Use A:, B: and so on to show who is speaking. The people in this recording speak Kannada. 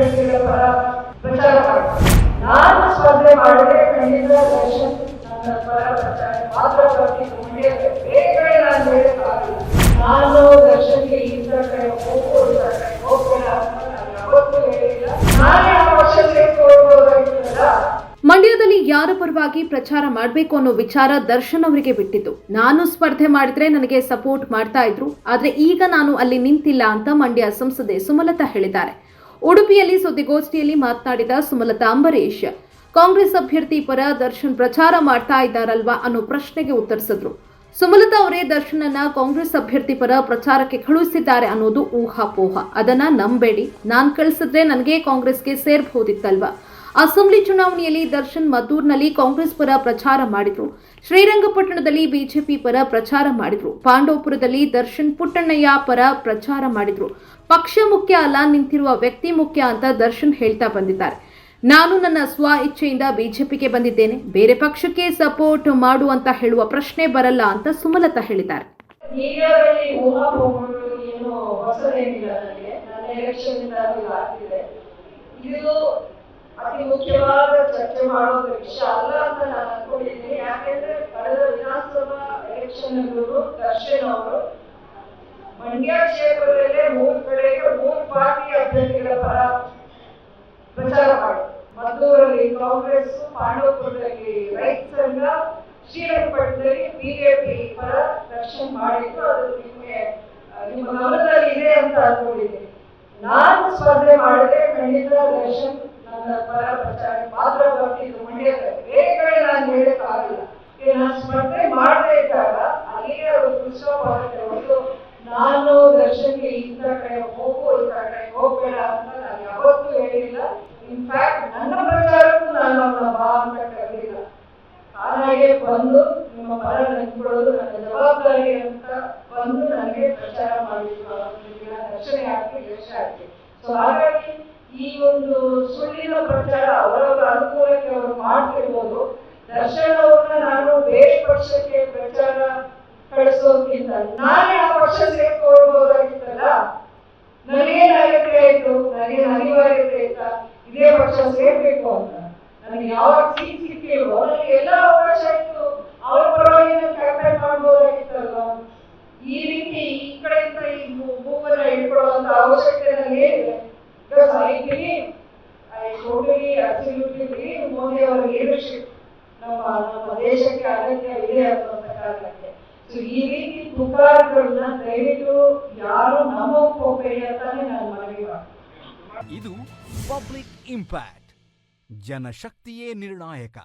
A: ಅಭ್ಯರ್ಥಿಗಳ ಪರ ಪ್ರಚಾರ ಮಾಡಿ ನಾನು ಸ್ಪರ್ಧೆ ಮಾಡಿದ್ರೆ ಖಂಡಿತ ದರ್ಶನ್ ನನ್ನ ಪರ ಪ್ರಚಾರ ಮಾತ್ರ ಮಂಡ್ಯಕ್ಕೆ ಬೇರೆ ಕಡೆ ನಾನು ಹೇಳಕ್ಕಾಗಲ್ಲ. ನಾನು ದರ್ಶನ್ಗೆ ಇಂಥ ಕಡೆ ಹೋಗು ಇಂಥ ಕಡೆ ಅಂತ ನಾನು ಯಾವತ್ತೂ ಹೇಳಿಲ್ಲ. ನಾನೇ
B: ಮಂಡ್ಯದಲ್ಲಿ ಯಾರ ಪರವಾಗಿ ಪ್ರಚಾರ ಮಾಡಬೇಕು ಅನ್ನೋ ವಿಚಾರ ದರ್ಶನ್ ಅವರಿಗೆ ಬಿಟ್ಟಿತ್ತು ನಾನು ಸ್ಪರ್ಧೆ ಮಾಡಿದ್ರೆ ನನಗೆ ಸಪೋರ್ಟ್ ಮಾಡ್ತಾ ಇದ್ರು. ಆದ್ರೆ ಈಗ ನಾನು ಅಲ್ಲಿ ನಿಂತಿಲ್ಲ ಅಂತ ಮಂಡ್ಯ ಸಂಸದೆ ಸುಮಲತಾ ಹೇಳಿದ್ದಾರೆ. ಉಡುಪಿಯಲ್ಲಿ ಸುದ್ದಿಗೋಷ್ಠಿಯಲ್ಲಿ ಮಾತನಾಡಿದ ಸುಮಲತಾ ಅಂಬರೀಶ್ ಕಾಂಗ್ರೆಸ್ ಅಭ್ಯರ್ಥಿ ಪರ ದರ್ಶನ್ ಪ್ರಚಾರ ಮಾಡ್ತಾ ಇದ್ದಾರಲ್ವಾ ಅನ್ನೋ ಪ್ರಶ್ನೆಗೆ ಉತ್ತರಿಸಿದ್ರು. ಸುಮಲತಾ ಅವರೇ ದರ್ಶನನ್ನ ಕಾಂಗ್ರೆಸ್ ಅಭ್ಯರ್ಥಿ ಪರ ಪ್ರಚಾರಕ್ಕೆ ಕಳುಹಿಸಿದ್ದಾರೆ ಅನ್ನೋದು ಊಹಾಪೋಹ. ಅದನ್ನ ನಂಬೇಡಿ. ನಾನ್ ಕಳಿಸಿದ್ರೆ ನನಗೆ ಕಾಂಗ್ರೆಸ್ಗೆ ಸೇರ್ಬಹುದಿತ್ತಲ್ವಾ ಅಸೆಂಬ್ಲಿ ಚುನಾವಣೆಯಲ್ಲಿ ದರ್ಶನ್ ಮದ್ದೂರ್ನಲ್ಲಿ ಕಾಂಗ್ರೆಸ್ ಪರ ಪ್ರಚಾರ ಮಾಡಿದ್ರು. ಶ್ರೀರಂಗಪಟ್ಟಣದಲ್ಲಿ ಬಿಜೆಪಿ ಪರ ಪ್ರಚಾರ ಮಾಡಿದ್ರು. ಪಾಂಡವಪುರದಲ್ಲಿ ದರ್ಶನ್ ಪುಟ್ಟಣ್ಣಯ್ಯ ಪರ ಪ್ರಚಾರ ಮಾಡಿದ್ರು. ಪಕ್ಷ ಮುಖ್ಯ ಅಲ್ಲ, ನಿಂತಿರುವ ವ್ಯಕ್ತಿ ಮುಖ್ಯ ಅಂತ ದರ್ಶನ್ ಹೇಳ್ತಾ ಬಂದಿದ್ದಾರೆ. ನಾನು ನನ್ನ ಸ್ವ ಇಚ್ಛೆಯಿಂದ ಬಿಜೆಪಿಗೆ ಬಂದಿದ್ದೇನೆ. ಬೇರೆ ಪಕ್ಷಕ್ಕೆ ಸಪೋರ್ಟ್ ಮಾಡು ಅಂತ ಹೇಳುವ ಪ್ರಶ್ನೆ ಬರಲ್ಲ ಅಂತ ಸುಮಲತಾ ಹೇಳಿದ್ದಾರೆ.
A: ಇದು ಅತಿ ಮುಖ್ಯವಾದ ಚರ್ಚೆ ಮಾಡುವ ವಿಷಯ ಅಲ್ಲ ಅಂತ ನಾನು ಅನ್ಕೊಂಡಿದ್ದೀನಿ. ಯಾಕೆಂದ್ರೆ ಕಳೆದ ವಿಧಾನಸಭಾ ಎಲೆಕ್ಷನ್ ದರ್ಶನ್ ಅವರು ಮಂಡ್ಯ ಕ್ಷೇತ್ರದಲ್ಲೇ ಮೂರು ಕಡೆಗೆ ಮೂರು ಪಾರ್ಟಿ ಅಭ್ಯರ್ಥಿಗಳ ಪರ ಪ್ರಚಾರ ಮಾಡಿ ಮದ್ದೂರಲ್ಲಿ ಕಾಂಗ್ರೆಸ್, ಪಾಂಡವಪುರದಲ್ಲಿ ರೈತ ಸಂಘ, ಶ್ರೀರಂಗಪಟ್ಟಣದಲ್ಲಿ ಬಿಜೆಪಿ ಪರ ದರ್ಶನ್ ಮಾಡಿದ್ದು ಅದು ನಿಮಗೆ ನಿಮ್ಮ ಗಮನದಲ್ಲಿ ಇದೆ ಅಂತ ಅನ್ಕೊಂಡಿದ್ದೀನಿ. ನಾನು ಸ್ಪರ್ಧೆ ಮಾಡಿದ್ರೆ ಖಂಡಿತ ದರ್ಶನ್ ನನ್ನ ಪರ ಪ್ರಚಾರ ಮಾತ್ರ ಬರ್ತಿದ್ದು ಮಂಡ್ಯಕ್ಕೆ ಬೇರೆ ಕಡೆ ನಾನು ಹೇಳಕ್ಕಾಗಲ್ಲ ಈಗ ನಾನು ಸ್ಪರ್ಧೆ ಇದ್ದಾಗ ಅಲ್ಲಿಯ ಪುಸ್ತಕ ಆಗುತ್ತೆ ಒಂದು, ನಾನು ದರ್ಶನ್ಗೆ ಇಂಥ ಕಡೆ ಹೋಗು ಇಂಥ ಕಡೆ ಹೋಗಬೇಡ ಅಂತ ನಾನು ಯಾವತ್ತೂ ಹೇಳಿಲ್ಲ. ಇನ್ಫ್ಯಾಕ್ಟ್ ನನ್ನ ಪ್ರಚಾರಕ್ಕೂ ನಾನು ಅವನ ಬಾ ಅಂತ ಕರೆದಿಲ್ಲ. ತಾನಾಗೆ ಬಂದು ನಿಮ್ಮ ಪರ ನಿಂತ್ಕೊಳ್ಳೋದು ನನ್ನ ಜವಾಬ್ದಾರಿ ಅಂತ ಬಂದು ನನಗೆ ಪ್ರಚಾರ ಮಾಡಿದ್ರು ನಿಮ್ಗೆ ರಕ್ಷಣೆ ಆಗ್ತಿ ಯಶ ಆಗ್ತಿ ಸೊ ಹಾಗಾಗಿ ಈ ಒಂದು ಸುಳ್ಳಿನ ಪ್ರಚಾರ ಅವರವರ ಅನುಕೂಲಕ್ಕೆ ಅವರು ಮಾಡ್ತಿರ್ಬೋದು. ದರ್ಶನ್ ಅವ್ರನ್ನ ನಾನು ಬೇರೆ ಪಕ್ಷಕ್ಕೆ ಪ್ರಚಾರ ಕಳಿಸೋದ್ಕಿಂತ ನಾನೇ ಆ ಪಕ್ಷ ಸೇರ್ಕೊಳ್ಬಹುದಾಗಿತ್ತಲ್ಲ ನನಗೇನು ಅಗತ್ಯ ಇತ್ತು? ನನಗೇನು ಅನಿವಾರ್ಯತೆ ಇತ್ತ? ಇದೇ ಪಕ್ಷ ಸೇರ್ಬೇಕು ಅಂತ. ನನಗೆ ಯಾವ ಸೀಟ್ ಸಿಕ್ಕಿಲ್ವೋ? ನನಗೆ ಎಲ್ಲ ಅವಕಾಶ ಇತ್ತು. ಅವ್ರ ಪರವಾಗಿ ನಾನು ಕ್ಯಾಂಪೇನ್ ಮಾಡ್ಬೋದಾಗಿತ್ತಲ್ವ? ಈ ರೀತಿ ಈ ಕಡೆಯಿಂದ ಈ ಭೂಮನ್ನ ಇಟ್ಕೊಳ್ಳುವಂತ ಅವಶ್ಯಕತೆ ನನಗೆ ಐ ಮೋದಿ ಅವರ ಲೀಡರ್ಶಿಪ್ ನಮ್ಮ ನಮ್ಮ ದೇಶಕ್ಕೆ ಅಗತ್ಯವಿದೆ ಅನ್ನುವಂಥ ಕಾರಣಕ್ಕೆ. ಸೊ ಈ ರೀತಿ ಪುಕಾರ್ಗಳನ್ನ ದಯವಿಟ್ಟು ಯಾರು ನಾನು ಮನವಿ
C: ಇದು ಪಬ್ಲಿಕ್ ಇಂಪ್ಯಾಕ್ಟ್, ಜನಶಕ್ತಿಯೇ ನಿರ್ಣಾಯಕ.